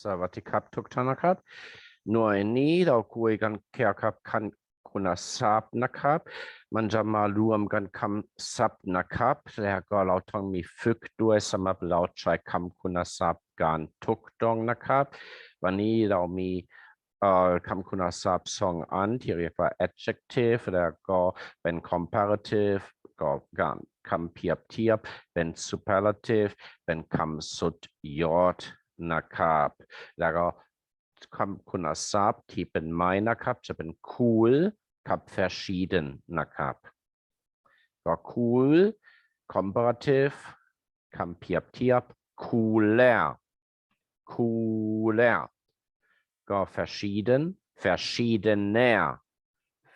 สวัสดีครับทุกท่านนะครับ หน่วยนี้เราคุยกันเกี่ยวกับคำคุณศัพท์นะครับ มันจะมารวมกันคำศัพท์นะครับ แล้วก็เราต้องมีฝึกด้วยสำหรับเราใช้คำคุณศัพท์กันถูกต้องนะครับ วันนี้เรามีเอ่อคำคุณศัพท์สองอันที่เรียกว่า adjective แล้วก็เป็น comparative ก็การคำเปรียบเทียบ เป็น superlative เป็นคำสุดยอด นะครับ แล้วก็คำคุณศัพท์ที่เป็นไม้นะครับ จะเป็น cool กับ verschieden นะครับ ก็ cool comparative คำเปรียบเทียบ cooler cooler ก็ verschieden verschiedener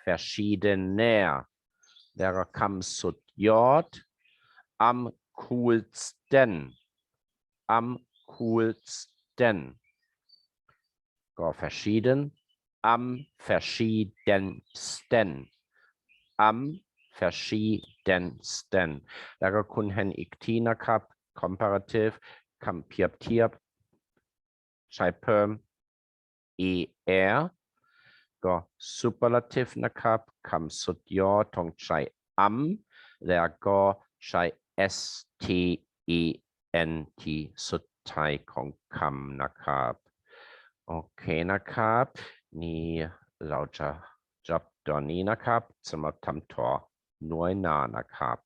verschiedener แล้วก็คำสุดยอด am coolsten am coolsten? Go, verschieden. Am verschiedensten. Am verschiedensten. Da Lager kunhen iktina kap, komparativ, kampiap tiap, chaipem, er. Go, superlativ na kap, kam sutjo, tong chai am, der lager chai t sut Tai Kong Kam Nakab. Okay, Nakab. Ni lauter Job Donny Nakab. Zimmer Tam Tor. na Nakab.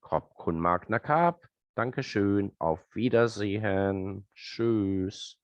Kop Kun Mark Nakab. Dankeschön. Auf Wiedersehen. Tschüss.